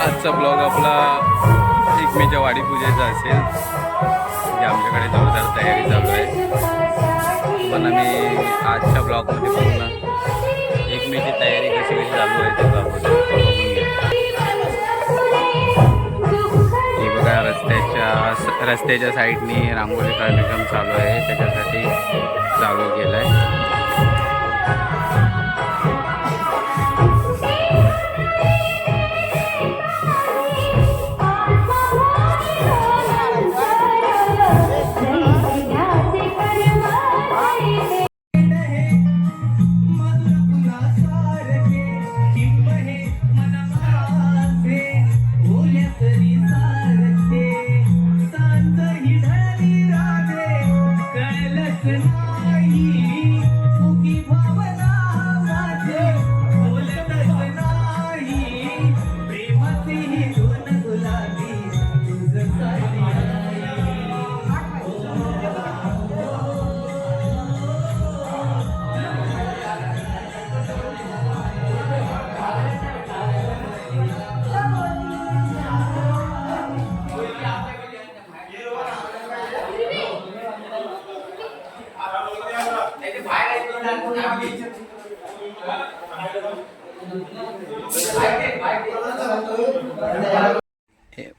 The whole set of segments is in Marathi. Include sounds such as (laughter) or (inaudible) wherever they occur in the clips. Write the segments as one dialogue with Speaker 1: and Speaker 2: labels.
Speaker 1: आजचा ब्लॉग आपला एकमेच्या वाडी पूजेचा असेल. म्हणजे आमच्याकडे जोरदार तयारी चालू आहे. पण आम्ही आजच्या ब्लॉगमध्ये पूर्ण एकमेची तयारी कशी कशी चालू आहे ते बघून हे बघा रस्त्याच्या रस्त्याच्या साईडनी रांगोळी कार्यक्रम चालू आहे. त्याच्यासाठी चालू केलं आहे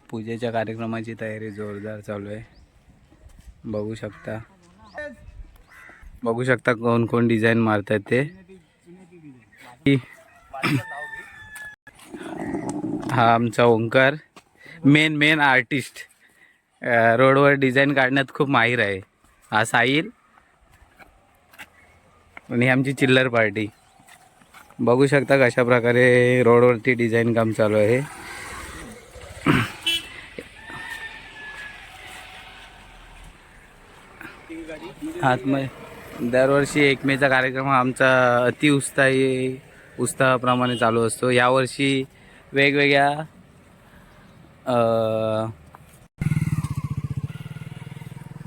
Speaker 1: पूजेच्या कार्यक्रमाची तयारी जोरदार चालू आहे. बघू शकता. बघू शकता कोण कोण डिझाईन मारतात ते. हा आमचा ओंकार. मेन मेन आर्टिस्ट रोडवर डिझाईन काढण्यात खूप माहीर आहे. हा साहिल. आणि ही आमची चिल्लर पार्टी. बघू शकता कशा प्रकारे रोडवरती डिझाईन काम चालू आहे. आतमध्ये दरवर्षी एकमेचा कार्यक्रम आमचा अति उत्साही उत्साहाप्रमाणे चालू असतो. यावर्षी वेगवेगळ्या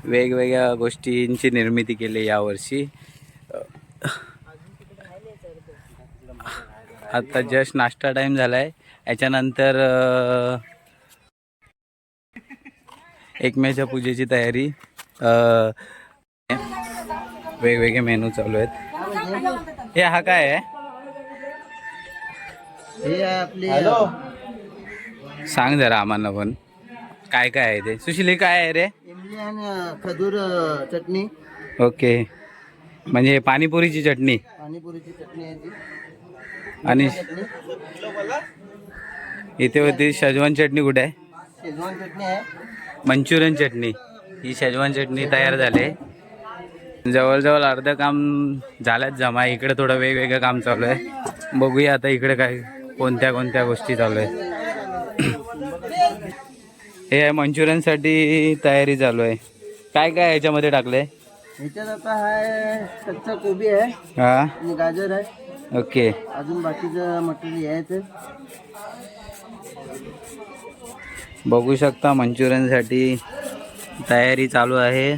Speaker 1: वेगवेगळ्या गोष्टींची निर्मिती केली यावर्षी. आता जस्ट नाश्ता टाईम झाला आहे याच्यानंतर एकमेच्या पूजेची तयारी. वेगवेगळे मेनू चालू आहेत. हे हा काय आहे?
Speaker 2: हे आपली
Speaker 1: सांग जरा आम्हाला पण. काय काय आहे ते? सुशील हे काय आहे रे?
Speaker 2: इमली आणि खजूर चटणी.
Speaker 1: ओके म्हणजे पाणीपुरीची चटणी.
Speaker 2: पाणीपुरीची चटणी आहे ती.
Speaker 1: आणि इथे होती शेजवान चटणी कुठे आहे?
Speaker 2: शेजवान चटणी आहे.
Speaker 1: मंचुरियन चटणी. ही शेजवान चटणी तयार झाली. जवळजवळ अर्ध काम झाल्यात जमा. इकडे थोडं वेगवेगळं काम चालू आहे. बघूया आता इकडे काय कोणत्या कोणत्या गोष्टी चालू आहेत. हे आहे मंचुरियनसाठी तयारी चालू आहे. काय काय याच्यामध्ये टाकलंय?
Speaker 2: ह्याच्यात आता कच्चा कोबी आहे
Speaker 1: हा.
Speaker 2: आणि गाजर आहे.
Speaker 1: ओके.
Speaker 2: अजून बाकीचं मटेरियल यायचं.
Speaker 1: बघू शकता मंचुरियनसाठी तयारी चालू आहे.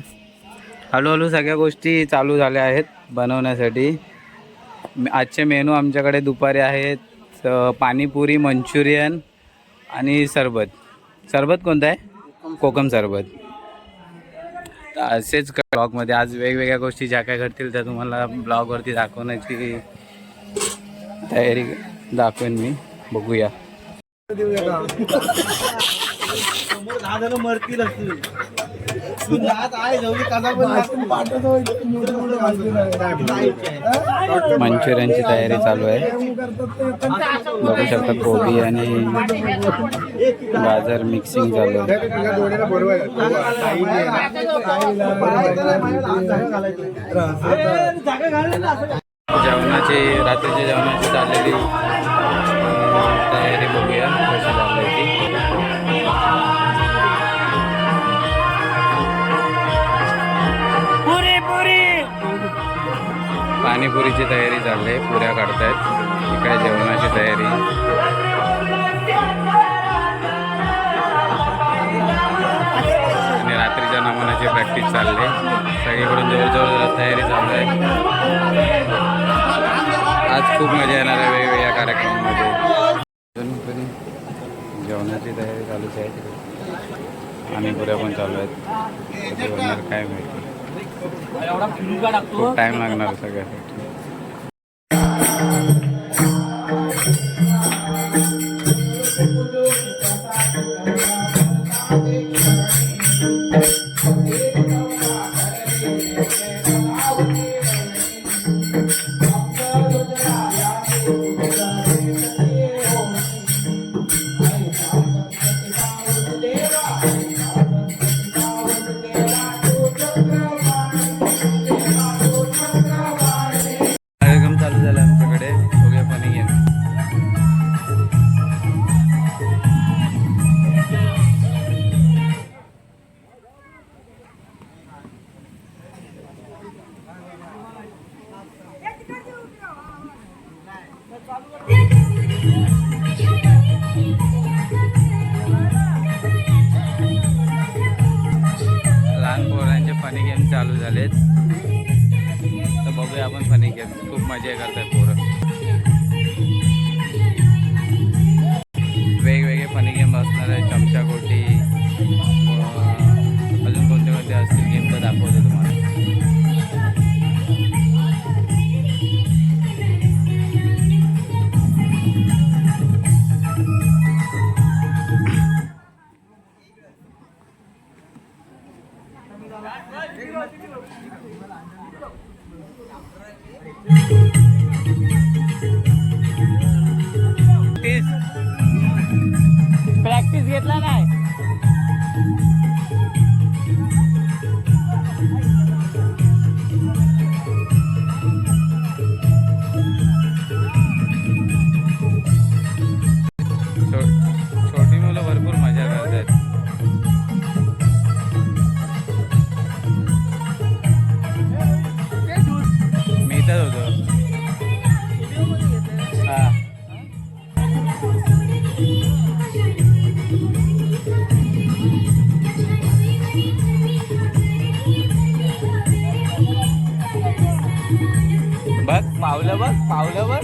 Speaker 1: हळूहळू सगळ्या गोष्टी चालू झाल्या आहेत बनवण्यासाठी. म- आजचे मेनू आमच्याकडे दुपारी आहेत अ, पाणीपुरी मंचुरियन आणि सरबत. सरबत कोणतं आहे? कोकम सरबत. तर असेच ब्लॉगमध्ये आज वेगवेगळ्या गोष्टी ज्या काय घडतील त्या तुम्हाला ब्लॉगवरती दाखवण्याची तयारी दाखवेन मी. बघूया.
Speaker 2: मरतील असतील.
Speaker 1: मंचुरियनची तयारी चालू आहे. बघू शकता कोबी आणि गाजर मिक्सिंग चालू आहे. जेवणाची रात्रीच्या जेवणाची चाललेली पाणीपुरीची तयारी चालली आहे. पुऱ्या काढतायत. इकडे जेवणाची तयारी? आणि रात्रीच्या नमनाची प्रॅक्टिस चालली आहे. सगळीकडून जवळजवळ तयारी चालू आहे. आज खूप मजा येणार आहे वेगवेगळ्या कार्यक्रमामध्ये. जेवणाची तयारी चालूच आहे. आणि पुऱ्या पण चालू आहेत. काय माहिती? खूप टाईम लागणार सगळ्यासाठी. कार्यक्रम आपण खूप मजा करतात पोरं. वेगवेगळे फनी गेम असणार आहे. चमचा गोटी अजून कोणते कोणते असतील गेम तर दाखवतो तुम्हाला प्रॅक्टिस घेतला पावलं बघ पावलं बघ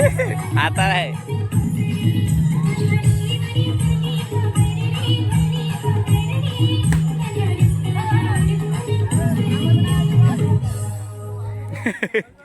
Speaker 1: (laughs) आता आहे (laughs)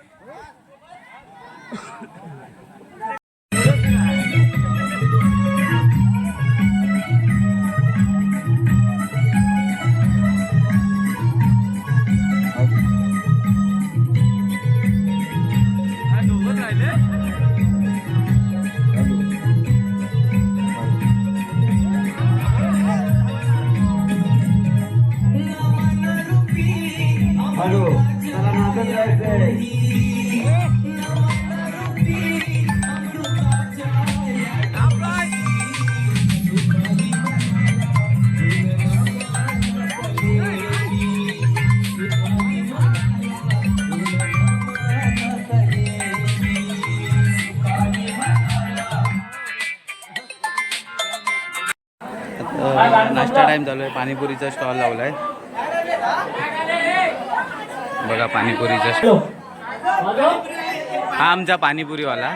Speaker 1: नाश्ता टाइम चालू आहे. पाणीपुरीचा स्टॉल लावलाय. बघा पाणीपुरीचा स्टॉल हा आमचा पाणीपुरीवाला.